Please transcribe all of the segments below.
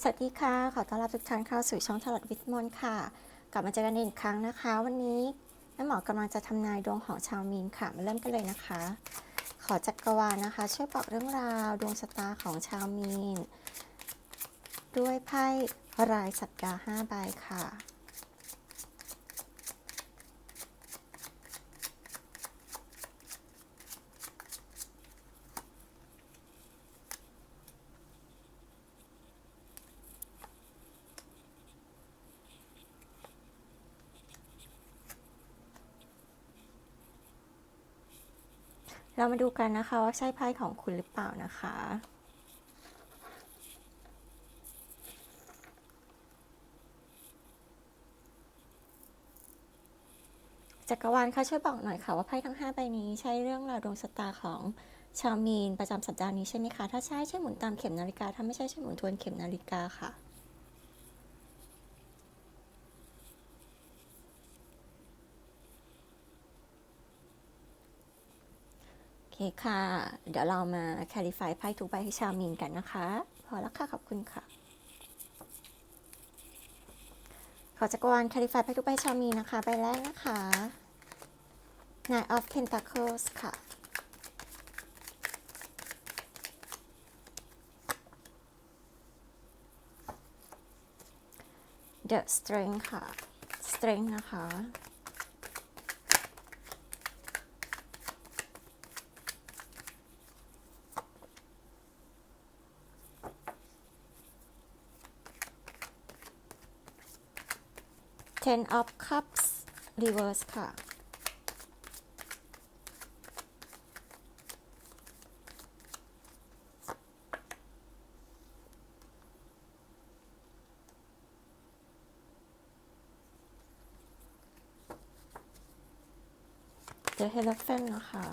สวัสดีค่ะ ขอต้อนรับทุกท่านเข้าสู่ช่องตลอดวิทมนค่ะ กลับมาเจอกันอีกครั้งนะคะ วันนี้แม่หมอกำลังจะทำนายดวงของชาวมีนค่ะ มาเริ่มกันเลยนะคะ ขอจักรวาลนะคะ ช่วยบอกเรื่องราวดวงชะตาของชาวมีน ด้วยไพ่รายสัปดาห์5ใบค่ะ เรามาดูกันนะคะว่าใช่ไพ่ของคุณหรือเปล่านะคะ จักรวาลคะช่วยบอกหน่อยค่ะว่าไพ่ทั้ง 5 ใบนี้ใช่เรื่องราวดวงชะตาของชาวมีนประจำสัปดาห์นี้ใช่ไหมคะ ถ้าใช่ช่วยหมุนตามเข็มนาฬิกา ถ้าไม่ใช่ช่วยหมุนทวนเข็มนาฬิกาค่ะ เคค่ะ เดี๋ยวเรามา clarify ไพ่ทุกใบให้ชาวมีนกันนะคะ พอแล้วค่ะ ขอบคุณค่ะ ขอจักรวาล clarify ไพ่ทุกใบชาวมีนนะคะ ใบแรกนะคะ Nine of Pentacles ค่ะ The Strength ค่ะ Strength นะคะ Ten of Cups Reverse ค่ะ The Hierophant นะคะ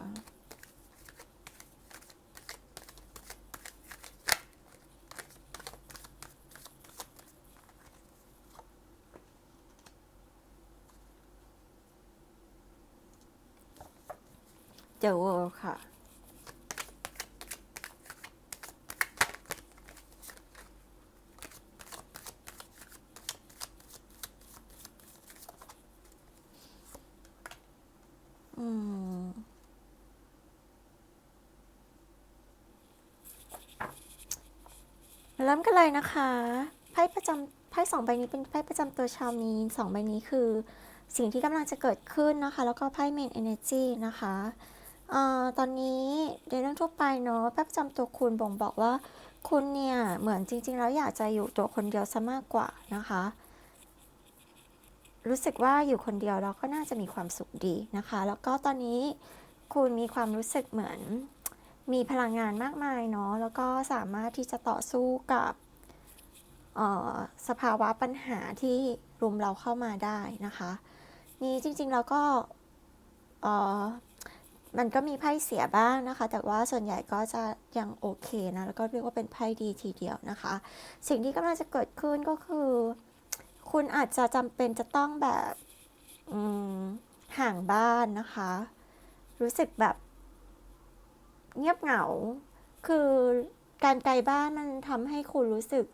The World ค่ะ อืม เริ่มกันเลยนะคะ ไพ่ประจำไพ่สองใบนี้เป็นไพ่ประจำตัวชาวมีนสองใบนี้คือสิ่งที่กำลังจะเกิดขึ้นนะคะ แล้วก็ไพ่เมนเอเนจีนะคะ ออตอนนี้ในเรื่องทั่วไปเนาะไพ่ประจำตัวคุณบ่งบอกว่า คุณเนี่ย เหมือนจริง ๆ แล้วอยากจะอยู่ตัวคนเดียวซะมากกว่านะคะ รู้สึกว่าอยู่คนเดียวเราก็น่าจะมีความสุขดีนะคะ แล้วก็ตอนนี้คุณมีความรู้สึกเหมือนมีพลังงานมากมายเนาะแล้วก็สามารถที่จะต่อสู้กับสภาวะปัญหาที่รุมเราเข้ามาได้นะคะ นี่จริงๆแล้วก็ มันก็มีไพ่เสียบ้างนะคะ แต่ว่าส่วนใหญ่ก็จะยังโอเคนะ แล้วก็เรียกว่าเป็นไพ่ดีทีเดียวนะคะ สิ่งที่กำลังจะเกิดขึ้นก็คือ คุณอาจจะจำเป็นจะต้องแบบห่างบ้านนะคะ รู้สึกแบบ เงียบเหงา คือการไกลบ้านมันทำให้คุณรู้สึก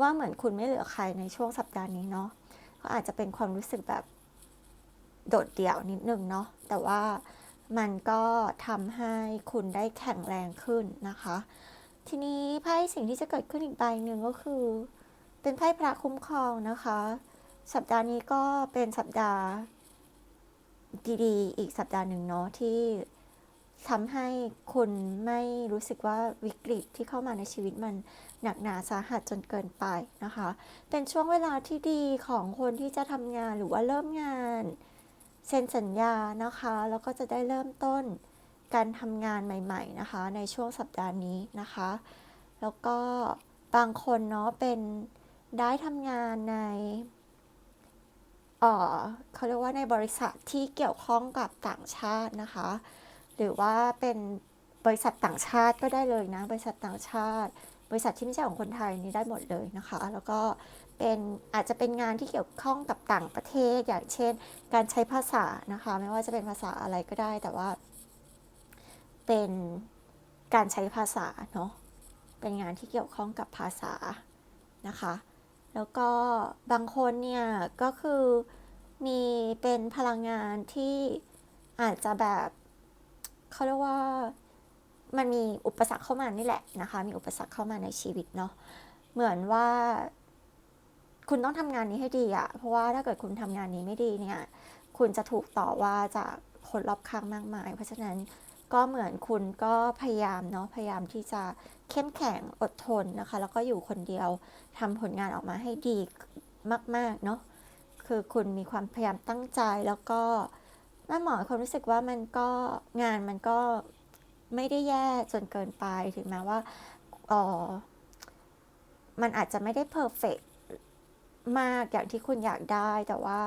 ว่าเหมือนคุณไม่เหลือใครในช่วงสัปดาห์นี้เนาะก็อาจจะเป็นความรู้สึกแบบโดดเดี่ยวนิดนึงเนาะแต่ว่า มันก็ทำให้คุณได้แข็งแรงขึ้นนะคะ ทีนี้ไพ่สิ่งที่จะเกิดขึ้นอีกใบหนึ่งก็คือ เป็นไพ่พระคุ้มครองนะคะ สัปดาห์นี้ก็เป็นสัปดาห์ดีๆ อีกสัปดาห์หนึ่งเนาะที่ทำให้คุณไม่รู้สึกว่าวิกฤตที่เข้ามาในชีวิตมันหนักหนาสาหัสจนเกินไปนะคะ เป็นช่วงเวลาที่ดีของคนที่จะทำงานหรือว่าเริ่มงาน เซ็นสัญญานะคะ แล้วก็จะได้เริ่มต้นการทำงานใหม่ๆนะคะ ในช่วงสัปดาห์นี้นะคะ แล้วก็บางคนเนาะเป็นได้ทำงานในเออเขาเรียกว่าในบริษัทที่เกี่ยวข้องกับต่างชาตินะคะ หรือว่าเป็นบริษัทต่างชาติก็ได้เลยนะ บริษัทต่างชาติ บริษัทที่ไม่ใช่ของคนไทยนี่ได้หมดเลยนะคะ แล้วก็ เป็นอาจจะเป็นงานที่เกี่ยวข้องกับต่างประเทศ อย่างเช่น การใช้ภาษานะคะ ไม่ว่าจะเป็นภาษาอะไรก็ได้ แต่ว่า เป็นการใช้ภาษาเนาะเป็นงานที่เกี่ยวข้องกับภาษานะคะ แล้วก็บางคนเนี่ยก็คือมีเป็นพลังงานที่อาจจะแบบเขาเรียกว่ามันมีอุปสรรคเข้ามานี่แหละนะคะ มีอุปสรรคเข้ามาในชีวิตเนาะเหมือนว่า คุณต้องทำงานนี้ให้ดีอะเพราะว่าถ้าเกิดคุณทำงานนี้ไม่ดีเนี่ย คุณจะถูกต่อว่าจากคนรอบข้างมากมาย เพราะฉะนั้นก็เหมือนคุณก็พยายามเนาะพยายามที่จะเข้มแข็งอดทนนะคะ แล้วก็อยู่คนเดียวทำผลงานออกมาให้ดีมาก ๆ เนาะคือคุณมีความพยายามตั้งใจแล้วก็แม่หมอความรู้สึกว่ามันก็งานมันก็ไม่ได้แย่จนเกินไปถึงแม้ว่าเออมันอาจจะไม่ได้เพอร์เฟก มากอย่างที่คุณอยากได้ แต่ว่า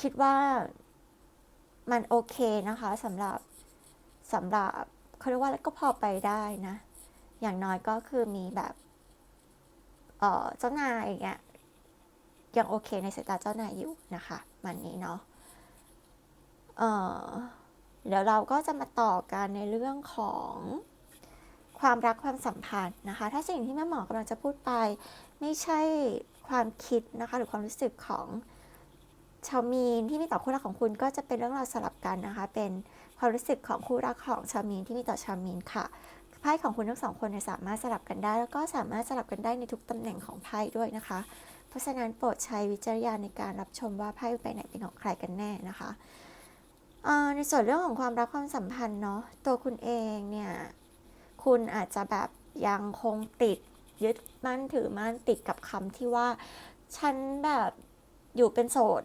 คิดว่ามันโอเคนะคะสำหรับสำหรับเขาเรียกว่าก็พอไปได้นะ อย่างน้อยก็คือมีแบบเออเจ้านายอย่างเงี้ยยังโอเคในสายตาเจ้านายอยู่นะคะมันนี้เนาะเออเดี๋ยวเราก็จะมาต่อกันในเรื่องของความรักความสัมพันธ์นะคะ ถ้าสิ่งที่แม่หมอกำลังจะพูดไป ไม่ใช่ ความคิดนะคะ หรือความรู้สึกของชาวมีนที่มีต่อคู่รักของคุณก็จะเป็นเรื่องราวสลับกันนะคะ เป็นความรู้สึกของคู่รักของชาวมีนที่มีต่อชาวมีนค่ะไพ่ของคุณทั้งสองคนเนี่ยสามารถสลับกันได้ แล้วก็สามารถสลับกันได้ในทุกตำแหน่งของไพ่ด้วยนะคะ เพราะฉะนั้นโปรดใช้วิจารณญาณในการรับชมว่าไพ่ไปไหนเป็นของใครกันแน่นะคะในส่วนเรื่องของความรักความสัมพันธ์เนาะตัวคุณเองเนี่ยคุณอาจจะแบบยังคงติด ยึดมั่นถือมั่นติดกับคำที่ว่า ฉันแบบอยู่เป็นโสด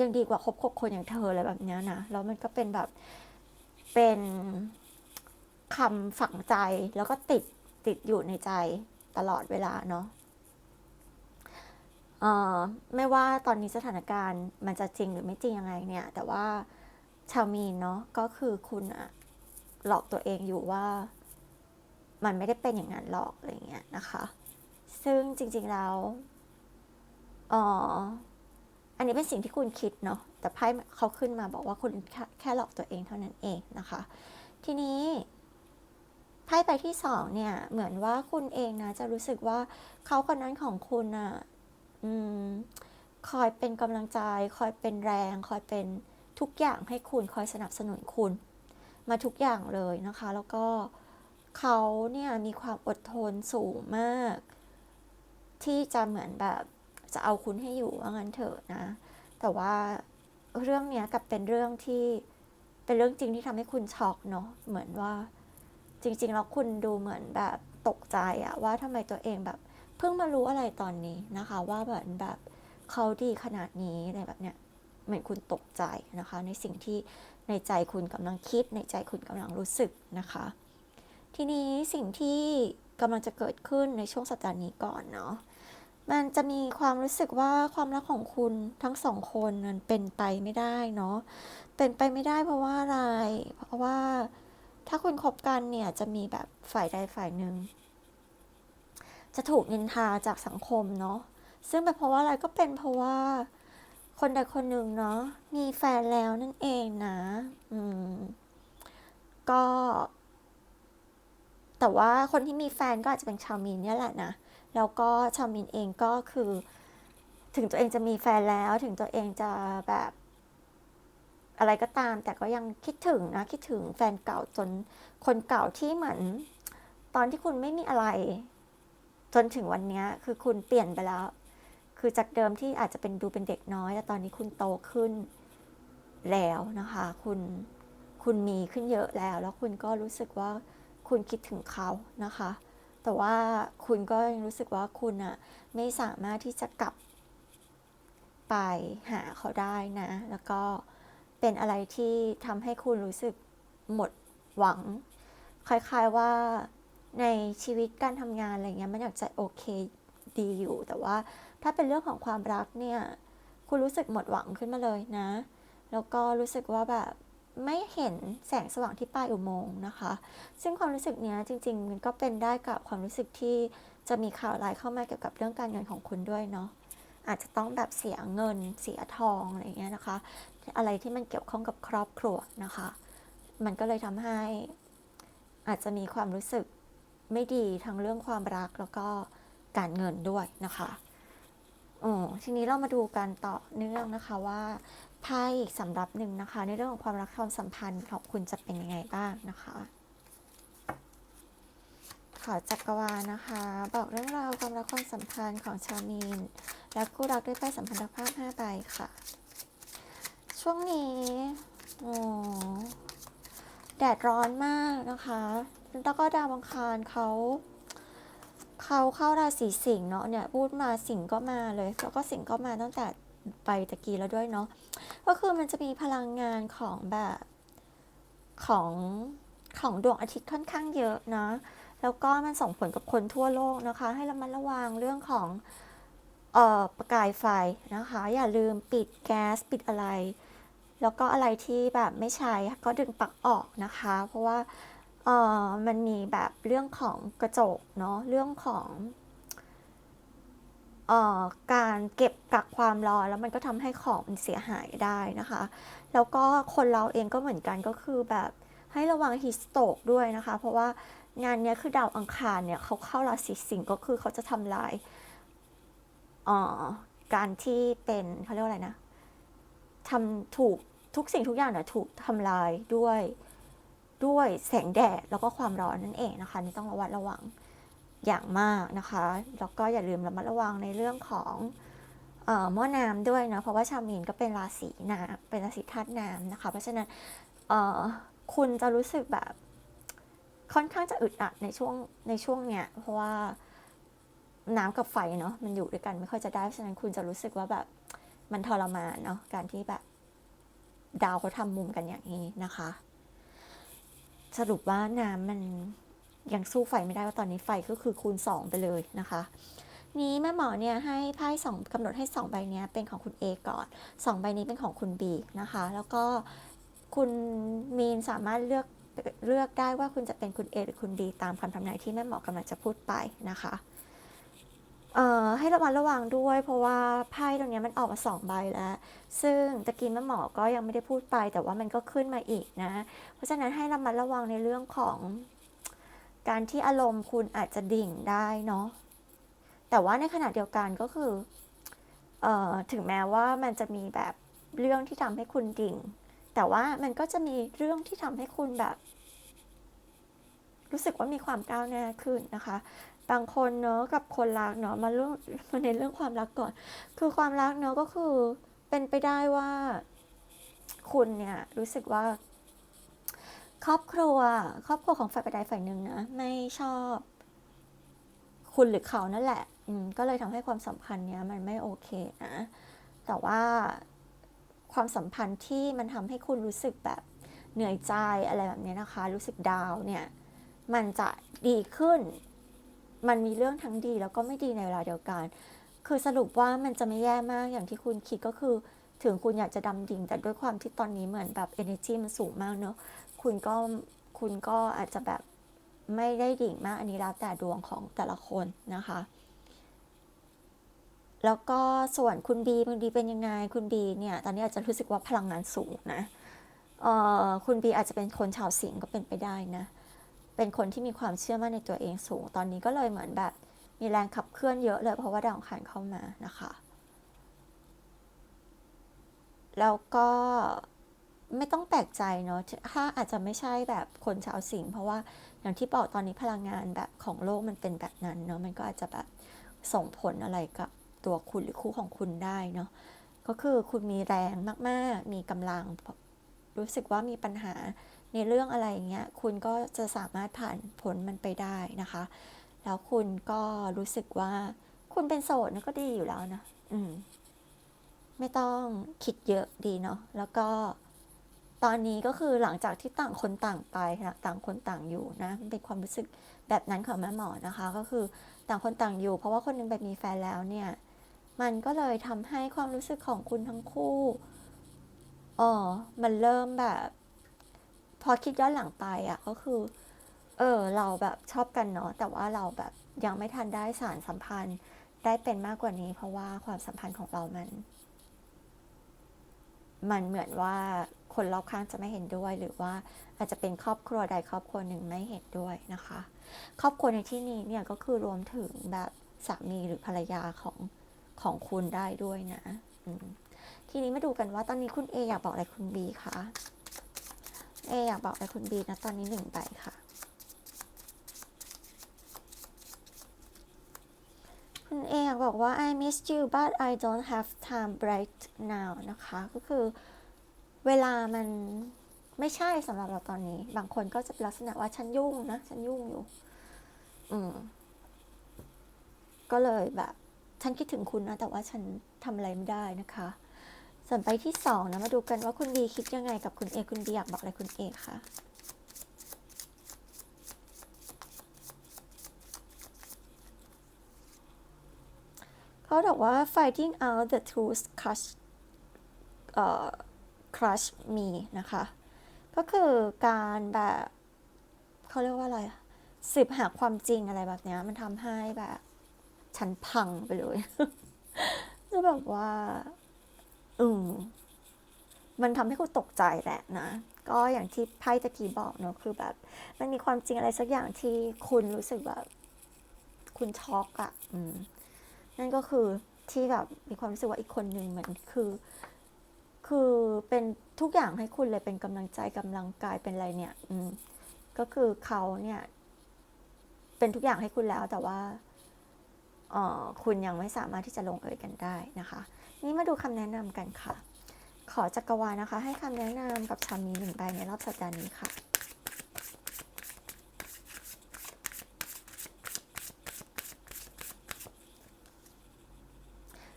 ยังดีกว่าคบคบคนอย่างเธออะไรแบบนี้นะแล้วมันก็เป็นแบบเป็นคำฝังใจแล้วก็ติดติดอยู่ในใจตลอดเวลาเนาะเอ่อไม่ว่าตอนนี้สถานการณ์มันจะจริงหรือไม่จริงยังไงเนี่ย แต่ว่าชาวมีนเนาะก็คือคุณอะหลอกตัวเองอยู่ว่า มันไม่ได้เป็นอย่างนั้นหรอกอะไรเงี้ยนะคะ ซึ่งจริงๆแล้วอ๋ออันนี้เป็นสิ่งที่คุณคิดเนาะแต่ไพ่เขาขึ้นมาบอกว่าคุณแค่แค่หลอกตัวเองเท่านั้นเองนะคะ ทีนี้ไพ่ไปที่สองเนี่ย เหมือนว่าคุณเองนะ จะรู้สึกว่าเขาคนนั้นของคุณอะ่ะคอยเป็นกำลังใจ คอยเป็นแรง คอยเป็นทุกอย่างให้คุณ คอยสนับสนุนคุณ มาทุกอย่างเลยนะคะ แล้วก็ เขาเนี่ยมีความอดทนสูงมาก ที่จะเหมือนแบบจะเอาคุณให้อยู่ว่างั้นเถอะนะ แต่ว่าเรื่องเนี้ยกับเป็นเรื่องที่เป็นเรื่องจริงที่ทำให้คุณช็อกเนาะเหมือนว่า จริง ๆ แล้วคุณดูเหมือนแบบตกใจอะว่าทำไมตัวเองแบบ เพิ่งมารู้อะไรตอนนี้นะคะ ว่าแบบแบบเขาดีขนาดนี้อะไรแบบเนี้ยเหมือนคุณตกใจนะคะ ในสิ่งที่ในใจคุณกำลังคิด ในใจคุณกำลังรู้สึกนะคะ ทีนี้สิ่งที่กำลังจะเกิดขึ้นในช่วงสัปดาห์นี้ก่อนเนาะมันจะมีความรู้สึกว่าความรักของคุณทั้งสองคนมันเป็นไปไม่ได้เนาะเป็นไปไม่ได้เพราะว่าอะไร เพราะว่าถ้าคุณคบกันเนี่ยจะมีแบบฝ่ายใดฝ่ายหนึ่งจะถูกนินทาจากสังคมเนาะซึ่งเป็นเพราะว่าอะไรก็เป็นเพราะว่าคนใดคนหนึ่งเนาะมีแฟนแล้วนั่นเองนะ อืม ก็ แต่ว่าคนที่มีแฟนก็อาจจะเป็นชาวมีนเนี่ยแหละนะ แล้วก็ชาวมินเองก็คือ ถึงตัวเองจะมีแฟนแล้ว ถึงตัวเองจะแบบ อะไรก็ตาม แต่ก็ยังคิดถึงนะ คิดถึงแฟนเก่าจนคนเก่าที่เหมือน ตอนที่คุณไม่มีอะไร จนถึงวันนี้คือคุณเปลี่ยนไปแล้ว คือจากเดิมที่อาจจะเป็นดูเป็นเด็กน้อย แต่ตอนนี้คุณโตขึ้นแล้วนะคะ คุณคุณมีขึ้นเยอะแล้ว แล้วคุณก็รู้สึกว่า คุณคิดถึงเขานะคะ แต่ว่าคุณก็ยังรู้สึกว่าคุณอะไม่สามารถที่จะกลับไปหาเขาได้นะ แล้วก็เป็นอะไรที่ทำให้คุณรู้สึกหมดหวัง คล้ายๆว่าในชีวิตการทำงานอะไรเงี้ยมันอยากจะโอเคดีอยู่ แต่ว่าถ้าเป็นเรื่องของความรักเนี่ย คุณรู้สึกหมดหวังขึ้นมาเลยนะ แล้วก็รู้สึกว่าแบบ ไม่เห็นแสงสว่างที่ปลายอุโมงค์นะคะ ซึ่งความรู้สึกนี้จริง ๆ มันก็เป็นได้กับความรู้สึกที่จะมีข่าวร้ายเข้ามาเกี่ยวกับเรื่องการเงินของคุณด้วยเนาะ อาจจะต้องแบบเสียเงินเสียทองอะไรเงี้ยนะคะ อะไรที่มันเกี่ยวข้องกับครอบครัวนะคะ มันก็เลยทำให้อาจจะมีความรู้สึกไม่ดีทั้งเรื่องความรักแล้วก็การเงินด้วยนะคะอ๋อทีนี้เรามาดูกันต่อเนื่องนะคะว่า ไพ่อีกสำหรับหนึ่งนะคะ ในเรื่องของความรักความสัมพันธ์ของคุณจะเป็นยังไงบ้างนะคะขอจักรวาลนะคะ บอกเรื่องราวความรักความสัมพันธ์ของชาวมีน และคู่รักด้วยไพ่สัมพันธภาพ5ใบค่ะ ช่วงนี้โอ้แดดร้อนมากนะคะ แล้วก็ดาวอังคารเขาเขาเข้าราศีสิงห์เนาะเนี่ยพูดมาสิงห์ก็มาเลย แล้วก็สิงห์ก็มาตั้งแต่ ไปตะกี้แล้วด้วยเนาะก็คือมันจะมีพลังงานของแบบของของดวงอาทิตย์ค่อนข้างเยอะนะ แล้วก็มันส่งผลกับคนทั่วโลกนะคะ ให้ระมัดระวังเรื่องของเอ่อประกายไฟนะคะ อย่าลืมปิดแก๊สปิดอะไร แล้วก็อะไรที่แบบไม่ใช้ก็ดึงปลั๊กออกนะคะ เพราะว่าเอ่อมันมีแบบเรื่องของกระจกเนาะเรื่องของ การเก็บกักความร้อนแล้วมันก็ทำให้ของมันเสียหายได้นะคะ แล้วก็คนเราเองก็เหมือนกันก็คือแบบให้ระวังฮิสโตกด้วยนะคะ เพราะว่างานเนี้ยคือดาวอังคารเนี่ยเขาเข้าราศีสิงห์ก็คือเขาจะทำลายอ่อการที่เป็นเขาเรียกว่าอะไรนะทำถูกทุกสิ่งทุกอย่างเนี่ยถูกทำลายด้วยด้วยแสงแดดแล้วก็ความร้อนนั่นเองนะคะนี่ต้องระวัดระวัง อย่างมากนะคะแล้วก็อย่าลืมระมัดระวังในเรื่องของเอ่อหม้อน้ำด้วยนะเพราะว่าชาวมีนก็เป็นราศีน้ำเป็นราศีธาตุน้ำนะคะ เพราะฉะนั้นคุณจะรู้สึกแบบค่อนข้างจะอึดอัดในช่วงในช่วงเนี้ยเพราะว่าน้ำกับไฟเนาะมันอยู่ด้วยกันไม่ค่อยจะได้เพราะฉะนั้นคุณจะรู้สึกว่าแบบมันทรมานเนาะการที่แบบดาวเขาทำมุมกันอย่างนี้นะคะ สรุปว่าน้ำมัน ยังสู้ไฟไม่ได้ว่าตอนนี้ไฟก็คือคูณสองไปเลยนะคะ นี้แม่หมอเนี่ยให้ไพ่สองกำหนดให้สองใบนี้เป็นของคุณ A ก่อนสองใบนี้เป็นของคุณ B นะคะ แล้วก็คุณมีนสามารถเลือกเลือกได้ว่าคุณจะเป็นคุณ A หรือคุณ B ตามคำทำนายที่แม่หมอกำลังจะพูดไปนะคะเอ่อให้ระมัดระวังด้วย เพราะว่าไพ่ตรงนี้มันออกมาสองใบแล้ว ซึ่งตะกี้แม่หมอก็ยังไม่ได้พูดไป แต่ว่ามันก็ขึ้นมาอีกนะ เพราะฉะนั้นให้ระมัดระวังในเรื่องของ การที่อารมณ์คุณอาจจะดิ่งได้เนาะแต่ว่าในขณะเดียวกันก็คือเอ่อถึงแม้ว่ามันจะมีแบบเรื่องที่ทำให้คุณดิ่ง แต่ว่ามันก็จะมีเรื่องที่ทำให้คุณแบบ รู้สึกว่ามีความก้าวหน้าขึ้นนะคะ บางคนเนอะกับคนรักเนอะมาเรื่องมาในเรื่องความรักก่อน คือความรักเนอะก็คือเป็นไปได้ว่า คุณเนี่ยรู้สึกว่า ครอบครัว ครอบครัวของฝ่ายใดฝ่ายหนึ่งนะไม่ชอบ คุณหรือเขานั่นแหละ อืมก็เลยทำให้ความสัมพันธ์เนี้ย มันไม่โอเคนะ แต่ว่าความสัมพันธ์ที่มันทำให้คุณรู้สึกแบบเหนื่อยใจอะไรแบบนี้นะคะ รู้สึกดาวเนี่ย มันจะดีขึ้น มันมีเรื่องทั้งดีแล้วก็ไม่ดีในเวลาเดียวกัน คือสรุปว่ามันจะไม่แย่มากอย่างที่คุณคิดก็คือ ถึงคุณอยากจะดำดิ่ง แต่ด้วยความที่ตอนนี้เหมือนแบบ energy มันสูงมากเนอะ คุณก็คุณก็อาจจะแบบไม่ได้ดิ่งมากอันนี้แล้วแต่ดวงของแต่ละคนนะคะ แล้วก็ส่วนคุณบีคุณบีเป็นยังไงคุณบีเนี่ยตอนนี้อาจจะรู้สึกว่าพลังงานสูงนะเอ่อคุณบีอาจจะเป็นคนชาวสิงก็เป็นไปได้นะ เป็นคนที่มีความเชื่อมั่นในตัวเองสูง ตอนนี้ก็เลยเหมือนแบบมีแรงขับเคลื่อนเยอะเลยเพราะว่าดาวอังคารเข้ามานะคะ แล้วก็ ไม่ต้องแปลกใจเนาะถ้าอาจจะไม่ใช่แบบคนชาวสิงห์เพราะว่าอย่างที่บอกตอนนี้พลังงานแบบของโลกมันเป็นแบบนั้นเนาะมันก็อาจจะแบบส่งผลอะไรกับตัวคุณหรือคู่ของคุณได้เนาะก็คือคุณมีแรงมากๆ มีกำลังรู้สึกว่ามีปัญหาในเรื่องอะไรเงี้ยคุณก็จะสามารถผ่านผลมันไปได้นะคะ แล้วคุณก็รู้สึกว่าคุณเป็นโสดนะก็ดีอยู่แล้วนะอืมไม่ต้องคิดเยอะดีเนาะแล้วก็ ตอนนี้ก็คือหลังจากที่ต่างคนต่างไปนะต่างคนต่างอยู่นะเป็นความรู้สึกแบบนั้นของแม่หมอนะคะ ก็คือต่างคนต่างอยู่ เพราะว่าคนหนึงไปมีแฟนแล้วเนี่ยมันก็เลยทำให้ความรู้สึกของคุณทั้งคู่อ๋อมันเริ่มแบบ พอคิดย้อนหลังไปอะก็คือ เออ เราแบบชอบกันเนาะแต่ว่าเราแบบยังไม่ทันได้สารสัมพันธ์ได้เป็นมากกว่านี้ เพราะว่าความสัมพันธ์ของเรามัน มันเหมือนว่าคนรอบข้างจะไม่เห็นด้วย หรือว่าอาจจะเป็นครอบครัวใดครอบครัวหนึ่งไม่เห็นด้วยนะคะ ครอบครัวในที่นี้เนี่ยก็คือรวมถึงแบบสามีหรือภรรยาของของคุณได้ด้วยนะทีนี้มาดูกันว่าตอนนี้คุณเออยากบอกอะไรคุณบีคะเออยากบอกอะไรคุณบีนะตอนนี้หนึ่งใบค่ะ คุณเออยากบอกว่า I miss you but I don't have time right now นะคะ ก็คือเวลามันไม่ใช่สำหรับเราตอนนี้ บางคนก็จะเป็นลักษณะว่าฉันยุ่งนะ ฉันยุ่งอยู่ อืม ก็เลยแบบ ฉันคิดถึงคุณนะ แต่ว่าฉันทำอะไรไม่ได้นะคะ ส่วนไปที่สองนะ มาดูกันว่าคุณบีคิดยังไงกับคุณเอ คุณบีอยากบอกอะไรคุณเอคะ เขาบอกว่า fighting out the truth crush เอ่อ crush me นะคะ ก็คือการแบบเขาเรียกว่าอะไรสืบหาความจริงอะไรแบบเนี้ยมันทำให้แบบ ฉันพังไปเลยคือแบบว่า อืมมันทำให้คุณตกใจแหละนะ ก็อย่างที่ไพ่ตะกี้บอกเนอะคือแบบ มันมีความจริงอะไรสักอย่างที่คุณรู้สึกแบบ คุณช็อกอะ อืม นั่นก็คือที่แบบมีความรู้สึกว่าอีกคนหนึ่งเหมือนคือ คือเป็นทุกอย่างให้คุณเลยเป็นกำลังใจกำลังกายเป็นอะไรเนี่ย อืมก็คือเขาเนี่ย เป็นทุกอย่างให้คุณแล้วแต่ว่าเออคุณยังไม่สามารถที่จะลงเอยกันได้นะคะ นี่มาดูคำแนะนำกันค่ะ ขอจักรวาลนะคะ ให้คำแนะนำกับชาวมีหนึ่งใบในรอบสัปดาห์นี้ค่ะ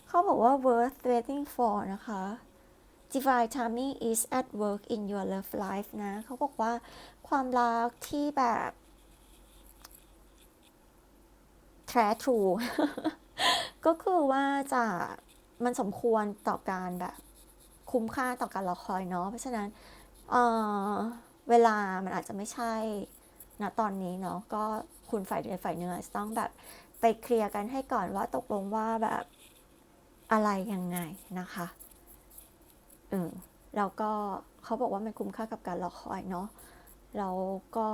เขา บอกว่า worth waiting for นะคะ divine timing is at work in your love life นะ เขาบอกว่าความรักที่แบบแท้ true ก็คือว่าจะมันสมควรต่อการแบบ คุ้มค่าต่อการรอคอยเนาะเพราะฉะนั้นเออเวลามันอาจจะไม่ใช่นะตอนนี้เนาะก็คุณฝ่ายใดฝ่ายหนึ่งอต้องแบบไปเคลียร์กันให้ก่อนว่าตกลงว่าแบบ อะไรยังไงนะคะอืมแล้วก็เขาบอกว่ามันคุ้มค่ากับการรอคอยเนาะแล้วก็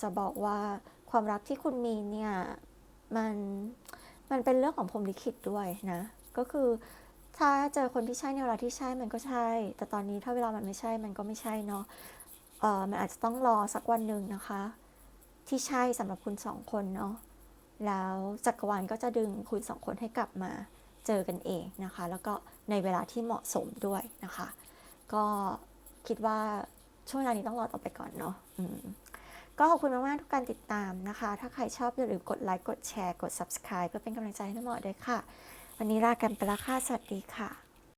จะบอกว่าความรักที่คุณมีเนี่ยมันมันเป็นเรื่องของพรหมลิขิตด้วยนะ ก็คือถ้าเจอคนที่ใช่ในเวลาที่ใช่มันก็ใช่ แต่ตอนนี้ถ้าเวลามันไม่ใช่มันก็ไม่ใช่เนาะเออมันอาจจะต้องรอสักวันหนึ่งนะคะ ที่ใช่สำหรับคุณสองคนเนาะแล้วจักรวาลก็จะดึงคุณสองคนให้กลับมา เจอกันเองนะคะ แล้วก็ในเวลาที่เหมาะสมด้วยนะคะ ก็คิดว่าช่วงเวลานี้ต้องรอต่อไปก่อนเนาะก็ขอบคุณมากๆทุกการติดตามนะคะ ถ้าใครชอบอย่าลืมกดไลค์ กดแชร์ กด subscribe เพื่อเป็นกำลังใจให้น้องหมอด้วยค่ะ วันนี้ลากันไปละค่ะ สวัสดีค่ะ